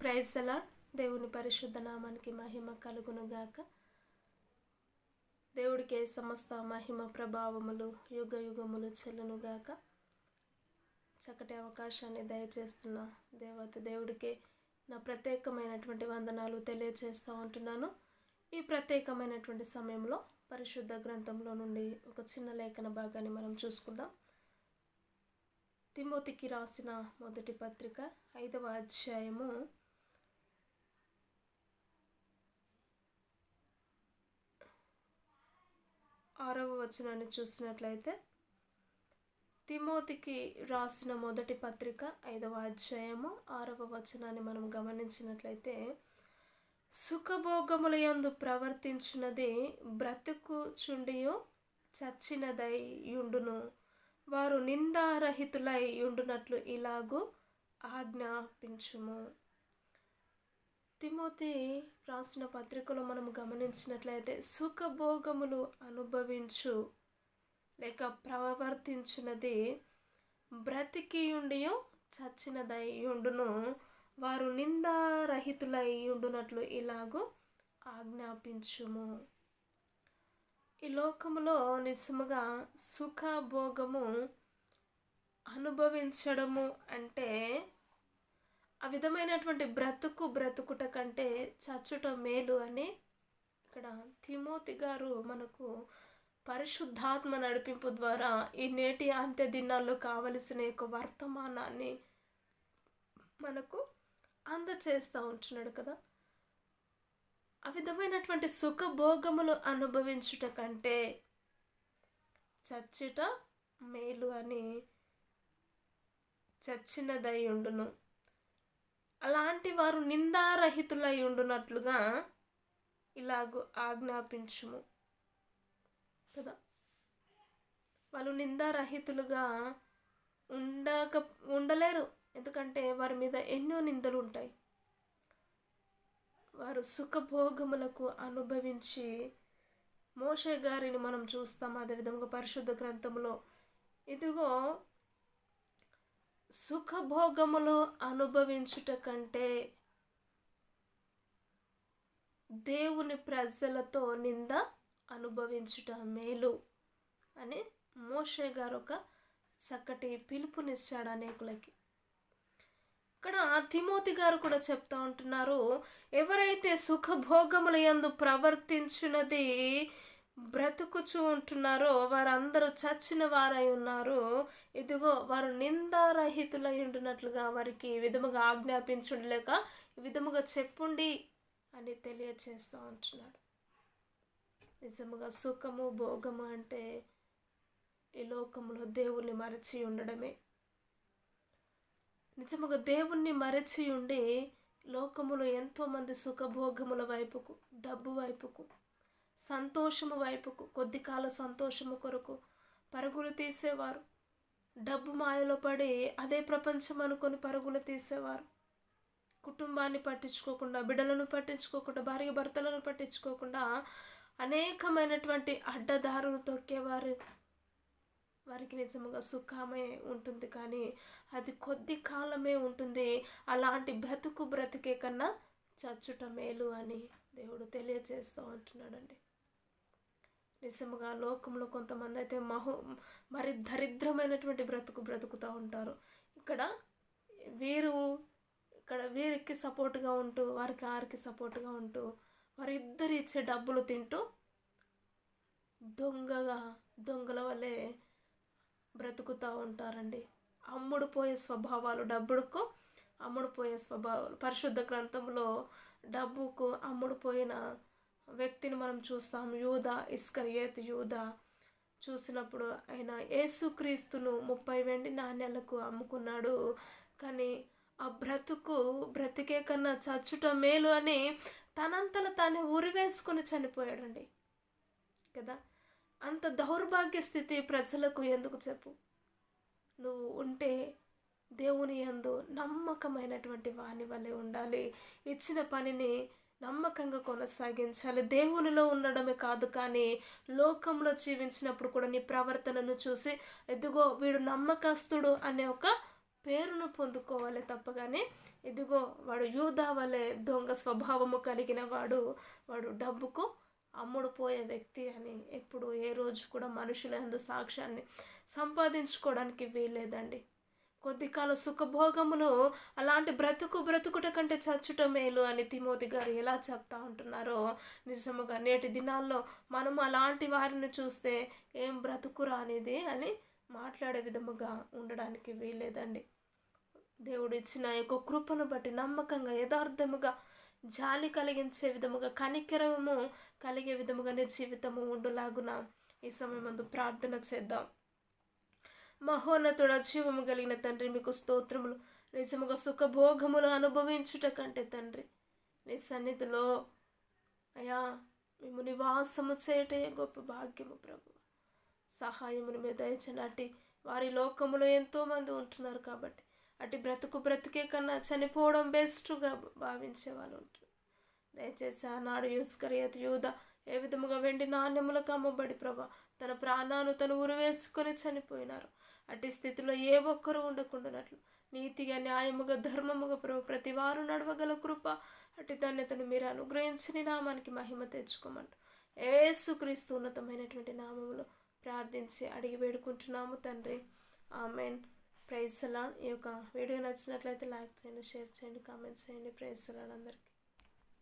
Praise అలా. దేవుని పరిశుద్ధ నామానికి మహిమ కలుగునుగాక. దేవుడికే సమస్త మహిమ ప్రభావములు యుగ యుగములు చెల్లునుగాక. చక్కటి అవకాశాన్ని దయచేస్తున్న దేవత దేవుడికే నా ప్రత్యేకమైనటువంటి వందనాలు తెలియజేస్తూ ఉంటున్నాను. ఈ ప్రత్యేకమైనటువంటి సమయంలో పరిశుద్ధ గ్రంథంలో నుండి ఒక చిన్న లేఖన భాగాన్ని మనం చూసుకుందాం. తిమోతికి రాసిన మొదటి పత్రిక ఐదవ అధ్యాయము ఆరవ వచనాన్ని చూసినట్లయితే తిమోతికి రాసిన మొదటి పత్రిక ఐదవ అధ్యాయము ఆరవ వచనాన్ని మనం గమనించినట్లయితే సుఖభోగములయందు ప్రవర్తించున్నది బ్రతుకుచుండియో చచ్చినదై యుండును వారు నిందారహితులై ఉండునట్లు ఇలాగూ ఆజ్ఞాపించుము. తిమోతి రాసిన పత్రికలో మనం గమనించినట్లయితే సుఖభోగములు అనుభవించు లేక ప్రవర్తించినది బ్రతికి ఉండియో చచ్చినదయ్యుండును వారు నిందారహితులై ఉండునట్లు ఇలాగూ ఆజ్ఞాపించుము. ఈ లోకములో నిజముగా సుఖభోగము అనుభవించడము అంటే ఆ విధమైనటువంటి బ్రతుకు బ్రతుకుట కంటే చచ్చుట మేలు అని ఇక్కడ తిమోతి గారు మనకు పరిశుద్ధాత్మ నడిపింపు ద్వారా ఈ నేటి అంత్య దినాల్లో కావలసిన యొక్క వర్తమానాన్ని మనకు అందచేస్తూ ఉంటున్నాడు కదా. ఆ విధమైనటువంటి సుఖభోగములు అనుభవించుట కంటే చచ్చుట మేలు అని చచ్చినదై ఉండును. అలాంటి వారు నిందారహితులై ఉండునట్లుగా ఇలాగూ ఆజ్ఞాపించుము. కదా? వాళ్ళు నిందారహితులుగా ఉండక ఉండలేరు. ఎందుకంటే వారి మీద ఎన్నో నిందలు ఉంటాయి వారు సుఖభోగములకు అనుభవించి మోషే గారిని మనం చూస్తాం. అదేవిధంగా పరిశుద్ధ గ్రంథంలో ఇదిగో సుఖభోగములు అనుభవించుట కంటే దేవుని ప్రజలతో నింద అనుభవించుట మేలు అని మోషే గారు ఒక చక్కటి పిలుపునిచ్చాడు అనేకులకి. ఇక్కడ తిమోతి గారు కూడా చెప్తా ఉంటున్నారు ఎవరైతే సుఖభోగముల యందు ప్రవర్తించినది బ్రతుకుచూ ఉంటున్నారో వారందరూ చచ్చిన వారై ఉన్నారు. ఇదిగో వారు నిందారహితులై ఉండినట్లుగా వారికి విధముగా ఆజ్ఞాపించుండలేక విధముగా చెప్పుండి అని తెలియచేస్తూ ఉంటున్నాడు నిజముగా సుఖము భోగము అంటే ఈ లోకంలో దేవుణ్ణి మరచి ఉండడమే. నిజముగా దేవుణ్ణి మరచి ఉండి లోకములో ఎంతోమంది సుఖభోగముల వైపుకు డబ్బు వైపుకు సంతోషము వైపుకు కొద్ది కాల సంతోషము కొరకు పరుగులు తీసేవారు. డబ్బు మాయలో పడి అదే ప్రపంచం అనుకొని పరుగులు తీసేవారు. కుటుంబాన్ని పట్టించుకోకుండా బిడ్డలను పట్టించుకోకుండా భార్య భర్తలను పట్టించుకోకుండా అనేకమైనటువంటి అడ్డదారులు తొక్కేవారు. వారికి నిజముగా సుఖమే ఉంటుంది కానీ అది కొద్ది కాలమే ఉంటుంది. అలాంటి బ్రతుకు బ్రతికే కన్నా చచ్చుట మేలు అని దేవుడు తెలియజేస్తూ ఉంటున్నాడండి. నిజముగా లోకంలో కొంతమంది అయితే మహో మరి దరిద్రమైనటువంటి బ్రతుకు బ్రతుకుతూ ఉంటారు. ఇక్కడ వీరు ఇక్కడ వీరికి సపోర్ట్గా ఉంటూ వారికి ఆరికి సపోర్ట్గా ఉంటూ వారిద్దరు ఇచ్చే డబ్బులు తింటూ దొంగగా దొంగల వల్లే బ్రతుకుతూ ఉంటారండి. అమ్ముడు పోయే స్వభావాలు డబ్బుడుకు అమ్ముడు పోయే స్వభావాలు పరిశుద్ధ గ్రంథంలో డబ్బుకు అమ్ముడు పోయిన వ్యక్తిని మనం చూస్తాం. యూద ఇస్కరియేత్ యూద చూసినప్పుడు ఆయన యేసుక్రీస్తును ముప్పై వెండి నాణ్యాలకు అమ్ముకున్నాడు. కానీ ఆ బ్రతుకు బ్రతికే కన్నా చచ్చుట మేలు అని తనంతల తానే ఉరివేసుకుని చనిపోయాడండి. కదా? అంత దౌర్భాగ్య స్థితి ప్రజలకు ఎందుకు చెప్పు? నువ్వు ఉంటే దేవుని యందు నమ్మకమైనటువంటి వాణి వలె ఉండాలి. ఇచ్చిన పనిని నమ్మకంగా కొనసాగించాలి. దేవునిలో ఉండడమే కాదు కానీ లోకంలో జీవించినప్పుడు కూడా నీ ప్రవర్తనను చూసి ఎదుగో వీడు నమ్మకస్తుడు అనే ఒక పేరును పొందుకోవాలి తప్పగానే. ఇదిగో వాడు యూదా వలె దొంగ స్వభావము కలిగిన వాడు. వాడు డబ్బుకు అమ్ముడుపోయే వ్యక్తి అని ఎప్పుడు ఏ రోజు కూడా మనుషుల యందు సాక్ష్యాన్ని సంపాదించుకోవడానికి వీల్లేదండి. కొద్దికాల సుఖభోగములు అలాంటి బ్రతుకు బ్రతుకుట కంటే చచ్చుట మేలు అని తిమోతి గారు ఎలా చెప్తా ఉంటున్నారో నిజముగా నేటి దినాల్లో మనం అలాంటి వారిని చూస్తే ఏం బ్రతుకు రానిది అని మాట్లాడే విధముగా ఉండడానికి వీల్లేదండి. దేవుడు ఇచ్చిన యొక్క కృపను బట్టి నమ్మకంగా యథార్థముగా జాలి కలిగించే విధముగా కనికరము కలిగే విధముగానే జీవితము ఉండులాగున ఈ సమయం ముందు ప్రార్థన చేద్దాం. మహోన్నతుడ జీవము కలిగిన తండ్రి మీకు స్తోత్రములు నిజముగా సుఖభోగములు అనుభవించుట కంటే తండ్రి నీ సన్నిధిలో అయా మేము నివాసము చేయటే గొప్ప భాగ్యము ప్రభు. సహాయమును మీద దయచనటి వారి లోకములో ఎంతోమంది ఉంటున్నారు కాబట్టి అటు బ్రతుకు బ్రతికే కన్నా చనిపోవడం బెస్ట్గా భావించే వాళ్ళు ఉంటారు దయచేసి ఆనాడు యూస్కరియత్ యూద ఏ విధముగా వెండి నాణ్యములకు అమ్మబడి ప్రభా తన ప్రాణాలు తను ఉరివేసుకొని చనిపోయినారు. అట్టి స్థితిలో ఏ ఒక్కరూ ఉండకుండానట్లు. నీతిగా న్యాయముగా ధర్మముగా ప్రభు ప్రతి వారు నడవగల కృప అట్టి ధన్యతను మీరు అనుగ్రహించి నామానికి మహిమ తెచ్చుకోమంటూ ఏసుక్రీస్తు ఉన్నతమైనటువంటి నామములో ప్రార్థించి అడిగి వేడుకుంటున్నాము తండ్రి. ఆమెన్. ప్రైజ్ సలాన్ ఈ యొక్క వీడియో నచ్చినట్లయితే లైక్ చేయండి షేర్ చేయండి కామెంట్స్ చేయండి. ప్రైజ్ సలాన్ అందరికీ.